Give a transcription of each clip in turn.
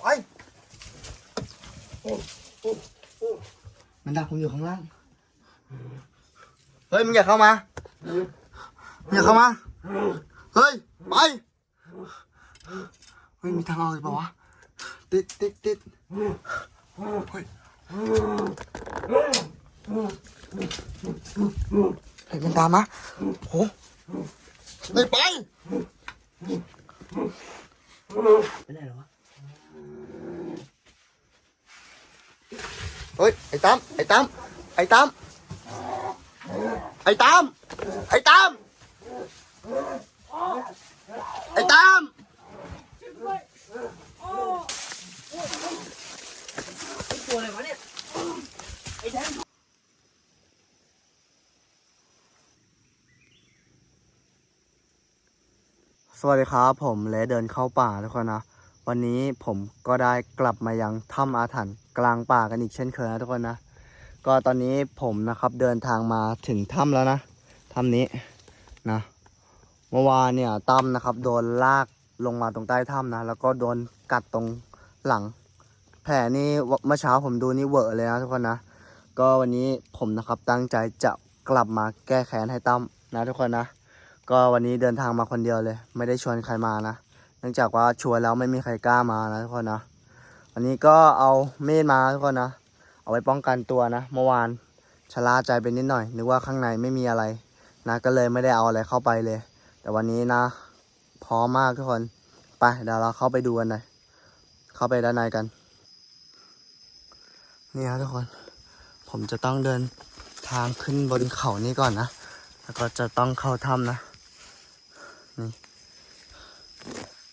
ไปมันดักผมอยู่ข้างล่าง เฮ้ยมึงอย่าเข้ามามึงอย่าเข้ามา เฮ้ย ไปเฮ้ยมีทางออกอีกเปล่าวะ ติดติดติดเฮ้ย เฮ้ยมันตามมาโหเฮ้ยไปไปไหนแล้ววะเฮ้ย ไอ้ตั้มไอ้ตั้มไอ้ตั้มไอ้ตั้มไอ้ตั้มไอ้ตั้ม ตัวอะไรวะเนี่ย สวัสดีครับ ผมเลเดินเข้าป่าทุกคนนะ วันนี้ผมก็ได้กลับมายังถ้ำอาถรรพ์กลางป่ากันอีกเช่นเคยนะทุกคนนะ ก็ตอนนี้ผมนะครับเดินทางมาถึงถ้ำแล้วนะถ้ำนี้นะเมื่อวานเนี่ยตั้มนะครับ โดนลากลงมาตรงใต้ถ้ำนะ แล้วก็โดนกัดตรงหลัง แผลนี่เมื่อเช้าผมดูนี่เวอะเลยนะทุกคนนะ ก็วันนี้ผมนะครับตั้งใจจะกลับมาแก้แค้นให้ตั้มนะทุกคนนะ ก็วันนี้เดินทางมาคนเดียวเลย ไม่ได้ชวนใครมานะ เนื่องจากว่าชวนแล้วไม่มีใครกล้ามานะทุกคนนะ วันนี้ก็เอาเมีดมาทุกคนนะ เอาไว้ป้องกันตัวนะ เมื่อวานชะล่าใจไปนิดหน่อย นึกว่าข้างในไม่มีอะไรนะ ก็เลยไม่ได้เอาอะไรเข้าไปเลย แต่วันนี้นะ พร้อมมากทุกคน ไปเดี๋ยวเราเข้าไปดูกันหน่อย เข้าไปด้านในกัน นี่ครับทุกคน ผมจะต้องเดินทางขึ้นบนเขานี้ก่อนนะ แล้วก็จะต้องเข้าถ้ำนะ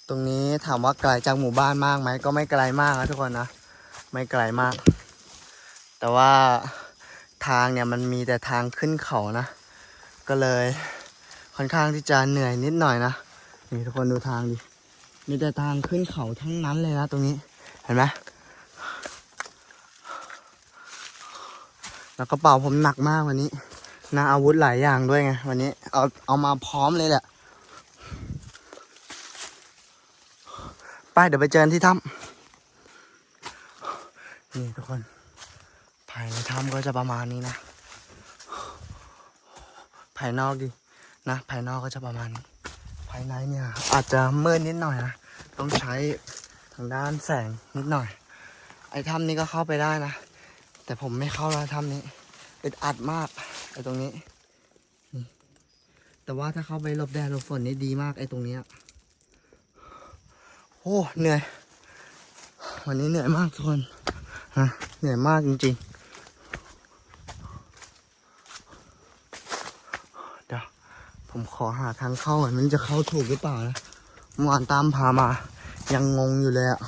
ตรงนี้ถามว่าไกลจากหมู่บ้านมากไหมก็ไม่ไกลมากนะทุกคนนะ ไม่ไกลมาก แต่ว่าทางเนี่ยมันมีแต่ทางขึ้นเขานะ ก็เลยค่อนข้างที่จะเหนื่อยนิดหน่อยนะนี่ทุกคนดูทางดิมีแต่ทางขึ้นเขาทั้งนั้นเลยนะตรงนี้เห็นไหมแล้วกระเป๋าผมหนักมากวันนี้นะอาวุธหลายอย่างด้วยไงวันนี้เอาเอามาพร้อมเลยแหละ ไปเดี๋ยวไปเจอนที่ถ้ำนี่ทุกคน ภายในถ้ำก็จะประมาณนี้นะ ภายนอกดิ นะ ภายนอกก็จะประมาณนี้ภายในเนี่ย อาจจะมืดนิดหน่อยนะ ต้องใช้ทางด้านแสงนิดหน่อย ไอ้ถ้ำนี้ก็เข้าไปได้นะ แต่ผมไม่เข้าแล้วถ้ำนี้อึดอัดมากไอ้ตรงนี้นี่แต่ว่าถ้าเข้าไปหลบแดดหลบฝนนี่ดีมากไอ้ตรงเนี้ย โอ้เหนื่อย วันนี้เหนื่อยมากทุกคนฮะเหนื่อยมากจริงๆ เดี๋ยว ผมขอหาทางเข้าก่อนมันจะเข้าถูกหรือเปล่านะเมื่อวานตามพามา ยังงงอยู่เลยอะ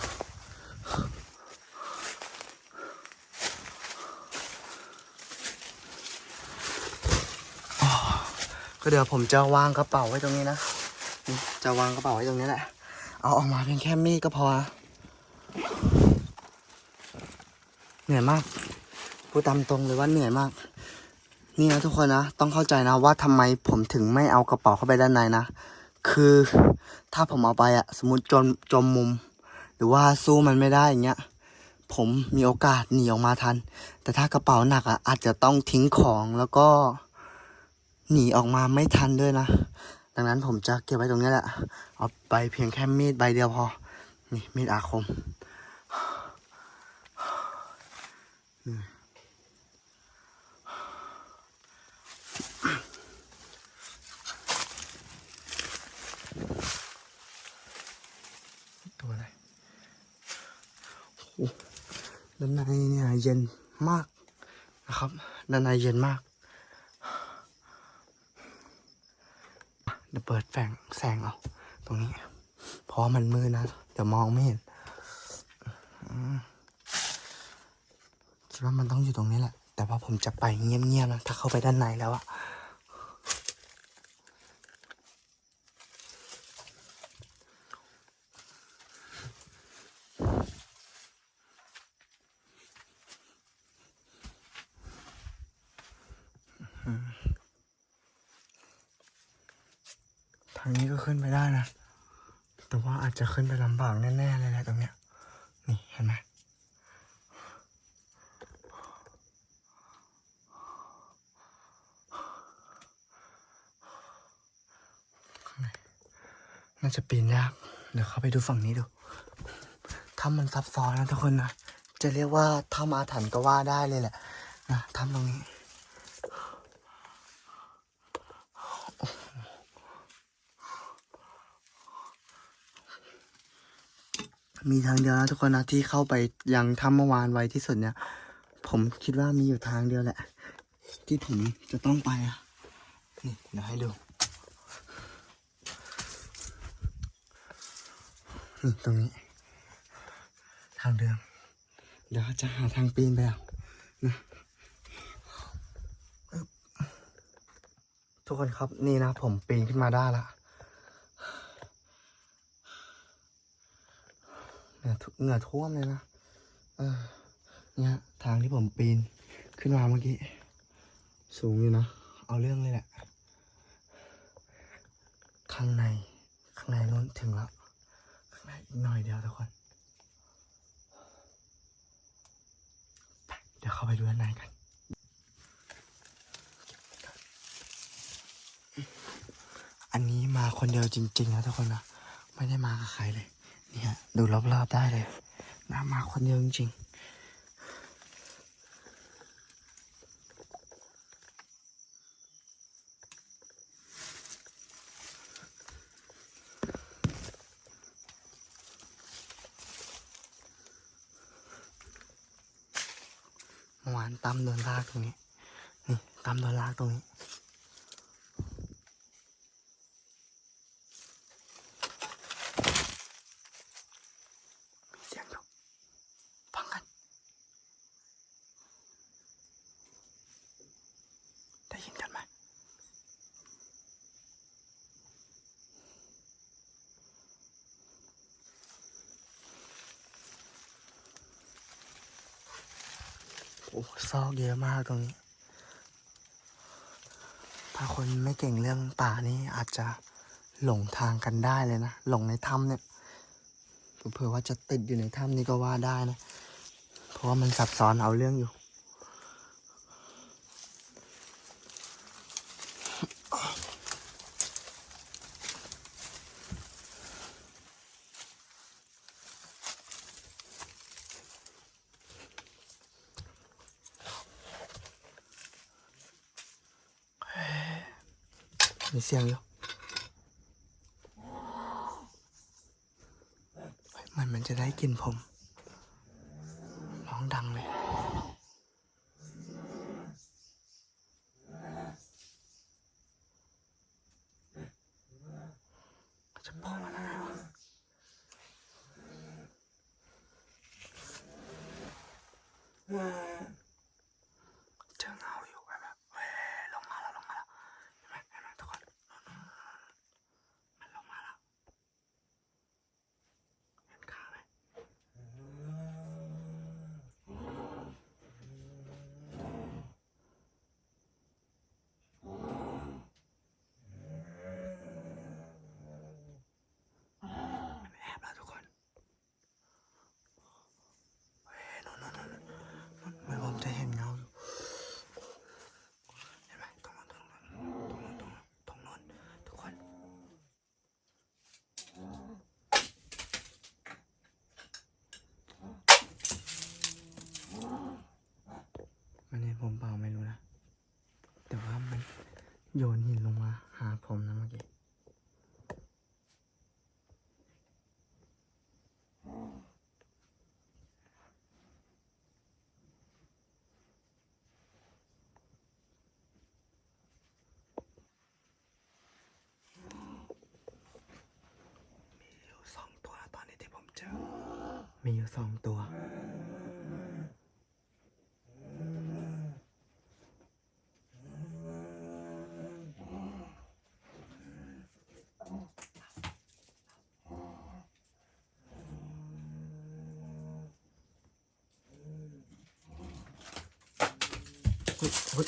ก็เดี๋ยวผมจะวางกระเป๋าไว้ตรงนี้นะ จะวางกระเป๋าไว้ตรงนี้แหละ เอาออกมาเพียงแค่มีดก็พอ เหนื่อยมาก พูดตามตรงเลยว่าเหนื่อยมาก นี่นะทุกคนนะ ต้องเข้าใจนะว่าทำไมผมถึงไม่เอากระเป๋าเข้าไปด้านในนะ คือถ้าผมเอาไปอะสมมติจมจมมุม หรือว่าสู้มันไม่ได้อย่างเงี้ย ผมมีโอกาสหนีออกมาทัน แต่ถ้ากระเป๋าหนักอะอาจจะต้องทิ้งของแล้วก็หนีออกมาไม่ทันด้วยนะ ดังนั้นผมจะเก็บไว้ตรงนี้แหละ เอาไปเพียงแค่มีดใบเดียวพอ นี่มีดอาคมตัวอะไรโอ้ด้านในเนี่ยเย็นมากนะครับด้านในเย็นมาก เดี๋ยวเปิดแฝงแสงเอาตรงนี้เพราะมันมืดนะ เดี๋ยวมองไม่เห็นคิดว่ามันต้องอยู่ตรงนี้แหละ แต่ว่าผมจะไปเงียบๆนะ ถ้าเข้าไปด้านในแล้วอะางนี้ก็ขึ้นไปได้นะ แต่ว่าอา จะขึ้นไปลำบากแน่ๆเลยแหละตรงเนี้ย นี่เห็นไหมนน่าจะปีนยาก เดี๋ยวเข้าไปดูฝั่งนี้ดูถ้ำมันซับซ้อนนะทุกคนนะ จะเรียกว่าถ้ำอาถรรพ์ก็ว่าได้เลยแหละนะถ้ำตรงนี้ มีทางเดียวนะทุกคนนะที่เข้าไปยังถ้ำเมื่อวานไวที่สุดเนี่ย ผมคิดว่ามีอยู่ทางเดียวแหละ ที่ผมจะต้องไปอะนี่เดี๋ยวให้ดูนี่ตรงนี้ ทางเดิมเดี๋ยวจะหาทางปีนไปเอานะทุกคนครับนี่นะผมปีนขึ้นมาได้ละ เหงื่อท่วมเลยนะ เออ เนี่ยทางที่ผมปีนขึ้นมาเมื่อกี้ สูงอยู่นะ เอาเรื่องเลยแหละ ข้างใน ข้างในนู้นถึงแล้ว ข้างในอีกหน่อยเดียวทุกคน เดี๋ยวเข้าไปดูด้านในกันอันนี้มาคนเดียวจริงๆนะทุกคนนะ ไม่ได้มากับใครเลย เนี่ย ดูรอบๆได้เลยนะมาคนเดียวจริงๆเมื่อวานตั้มโดนลากตรงนี้ นี่ตั้มโดนลากตรงนี้ มีเสียงอยู่ฟังกัน ได้ยินกันไหม โอ้ซอกเยอะมากตรงนี้ ถ้าคนไม่เก่งเรื่องป่านี่อาจจะหลงทางกันได้เลยนะ หลงในถ้ำเนี่ยเผื่อว่าจะติดอยู่ในถ้ำนี้ก็ว่าได้นะ เพราะว่ามันซับซ้อนเอาเรื่องอยู่ มีเสียงอยู่มันมันจะได้กินผม ร้องดังเลย จะโผล่มาแล้วนะเจอเงาอยู่แบบเว้ยลงมาแล้วลงมาแล้ว เห็นไหมเห็นไหมทุกคนมันลงมาแล้ว เห็นขาไหมมันแอบแล้วทุกคน เฮ้ยนู่นนู่นนู่นนู่นเหมือนผมจะเห็นเงาอยู่ เห็นไหมตรงนั้นตรงนั้นตรงนั้นตรงนั้นตรงนั้นทุกคนมันเห็นผมเปล่าไม่รู้นะ แต่ว่ามัน โยนหินลงมาหาผมนะเมื่อกี้ มีอยู่สองตัวตอนนี้ที่ผมเจอ มีอยู่สองตัว เฮ้ยเฮ้ย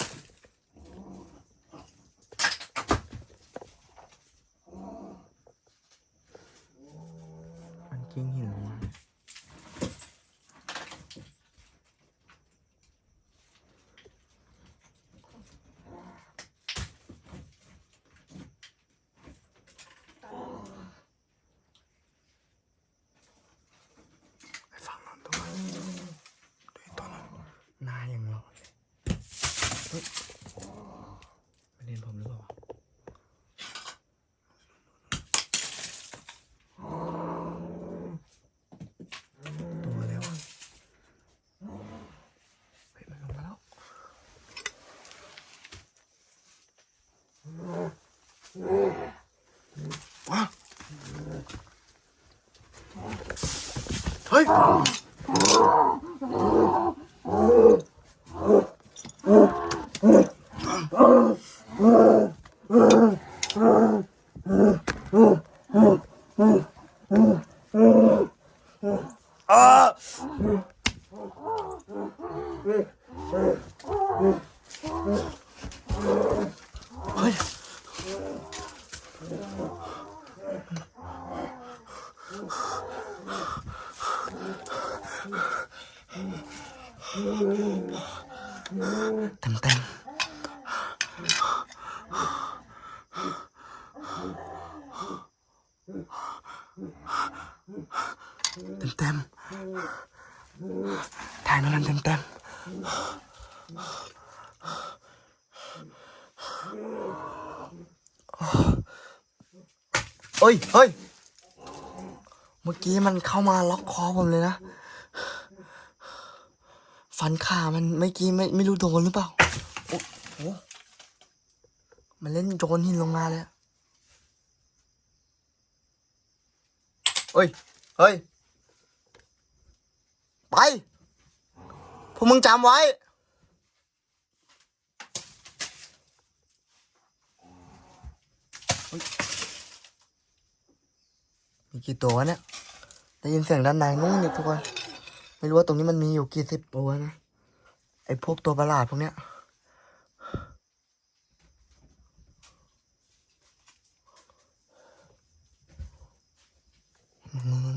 กิ้งหินลงมาเลยไปฝั่งนั้นตัวดูอีกตัวนั้นหน้ายังหล่อเลยเฮ้ยไม่เล่นผมหรือเปล่าวะ ตัวอะไรวะเฮ้ยมันลงมาแล้วว้า เฮ้ เต็มเต็มเต็มเต็มถ่ายนั่นเต็มเต็มเฮ้ยเฮ้ย เมื่อกี้มันเข้ามาล็อกคอผมเลยนะ ฟันขามันเมื่อกี้ไม่ไม่รู้โดนหรือเปล่า โอ้โห มันเล่นโจรหินลงมาเลยเฮ้ย เฮ้ย ไป พวกมึงจำไว้ มีกี่ตัววะเนี่ย ได้ยินเสียงด้านในนู่นเนี่ยทุกคน ไม่รู้ว่าตรงนี้มันมีอยู่กี่สิบตัวนะ ไอ้พวกตัวประหลาดพวกเนี้ย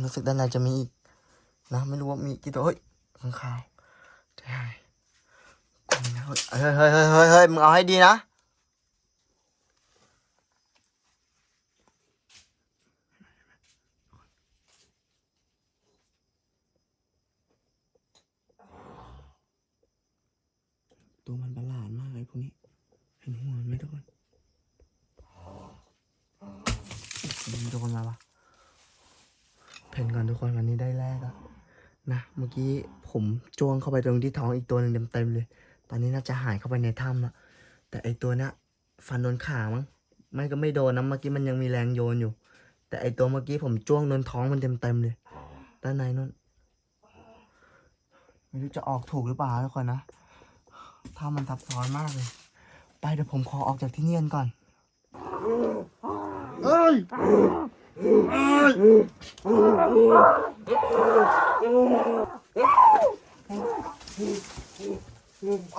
รู้สึกด้านในจะมีอีกนะ ไม่รู้ว่ามีกี่ตัว เฮ้ยข้างคาวใช่กูมีนะเฮ้ยเฮ้ยเฮ้ยเฮ้ยเฮ้ยเฮ้ยมึงเอาให้ดีนะตัวมันประหลาดมากเลยพวกนี้เห็นหัวมันไหมทุกคนมันโดนมาปะเพนก่อนทุกคนวันนี้ได้แรกอะนะเมื่อกี้ผมจ้วงเข้าไปตรงที่ท้องอีกตัวหนึ่งเต็มๆเลย ตอนนี้น่าจะหายเข้าไปในถ้ำละแต่ไอตัวเนี้ยฟันโดนขามั้งไม่ก็ไม่โดนนะเมื่อกี้มันยังมีแรงโยนอยู่ แต่ไอตัวเมื่อกี้ผมจ้วงโดนท้องมันเต็มๆเลย ด้านในนู่นไม่รู้จะออกถูกหรือเปล่าทุกคนนะถ้ามันทับซ้อนมากเลย ไปเดี๋ยวผมขอออกจากที่นี่กันก่อนเอ้ยไป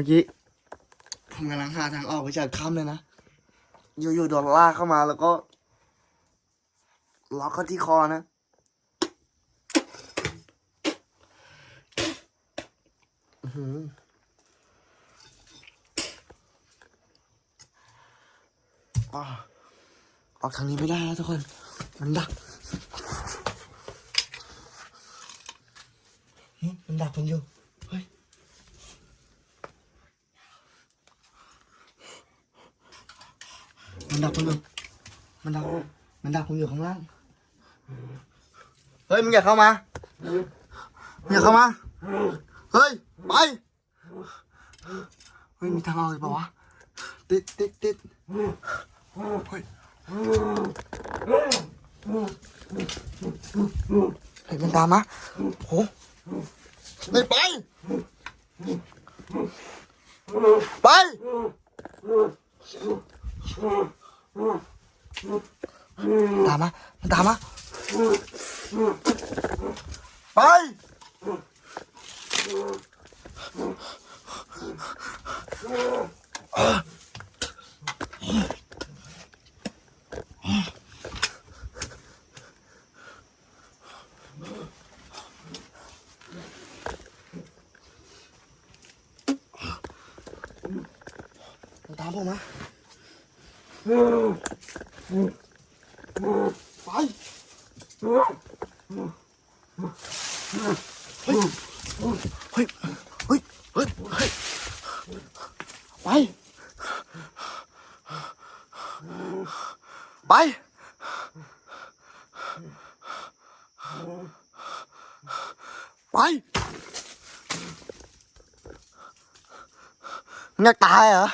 มื่อกี้ผมกำลังหาทางออกไปจากถ้ำเลยนะ อยู่ๆโดนลากเข้ามาแล้วก็ล็อกเข้าที่คอนะอื้อหือออกทางนี้ไม่ได้แล้วทุกคน มันดัก มันดักผมอยู่ เฮ้ย มันดักผมอยู่มันดักมันดักผมอยู่ข้างล่าง เฮ้ยมึงอย่าเข้ามามึงอย่าเข้ามา เฮ้ยไปเฮ้ยมีทางออกอีกเปล่าวะ ติดติดติดเฮ้ยเฮ้ยมันตามมาโอ้ยไปไป ตามมา มันตามมา ไป มันตาม ผมมาไปเฮ้ยเฮ้ยเฮ้ยเฮ้ยเฮ้ยไป ไป ไปมึงอยากตายเหรอ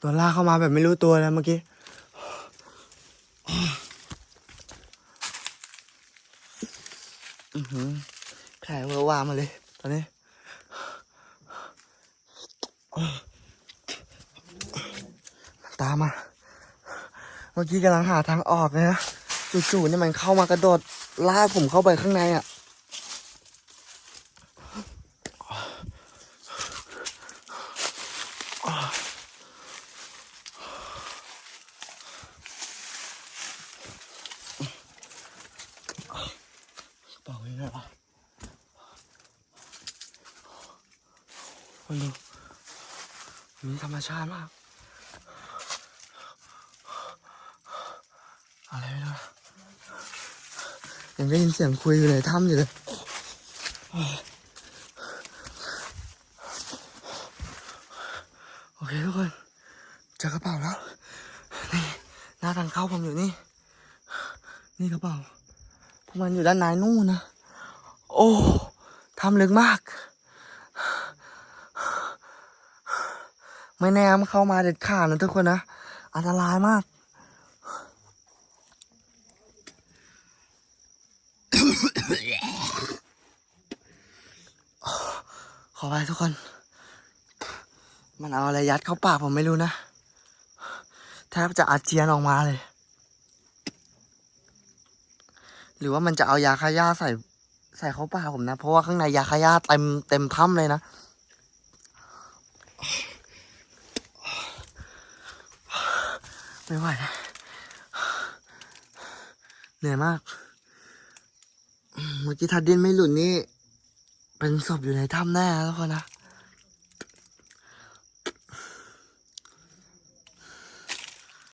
ตัวลากเข้ามาแบบไม่รู้ตัวเลยเมื่อกี้อือหือแผลเวอร์วามาเลย ตอนนี้ตามมา เมื่อกี้กำลังหาทางออกเลยนะ จู่ๆเนี่ยมันเข้ามากระโดดลากผมเข้าไปข้างในอะปล่าไม่ได้หรอคนดูมีธรรม ชาติมาก อะไรไม่รู้ยังได้ยินเสียงคุยอยู่ในถ้ำอยู่เลยโอเคทุกคนเจอกระเป๋าแล้ว นี่หน้าทางเข้าผมอยู่นี่ นี่กระเป๋าพวกมันอยู่ด้านในนู่นนะ โอ้ทำลึกมาก ไม่แน่มันเข้ามาเด็ดขาดนะทุกคนนะ อันตรายมาก ขอไปทุกคน มันเอาอะไรยัดเข้าปากผมไม่รู้นะ แทบจะอาเจียนออกมาเลย หรือว่ามันจะเอายาฆ่าหญ้าใส่ใส่เข้าปากผมนะ เพราะว่าข้างในยาฆ่าหญ้าเต็มเต็มถ้ำเลยนะ ไม่ไหวเหนื่อยมาก เมื่อกี้ทัดดินไม่หลุดนี่ เป็นศพอยู่ในถ้ำแน่แล้วคนนะ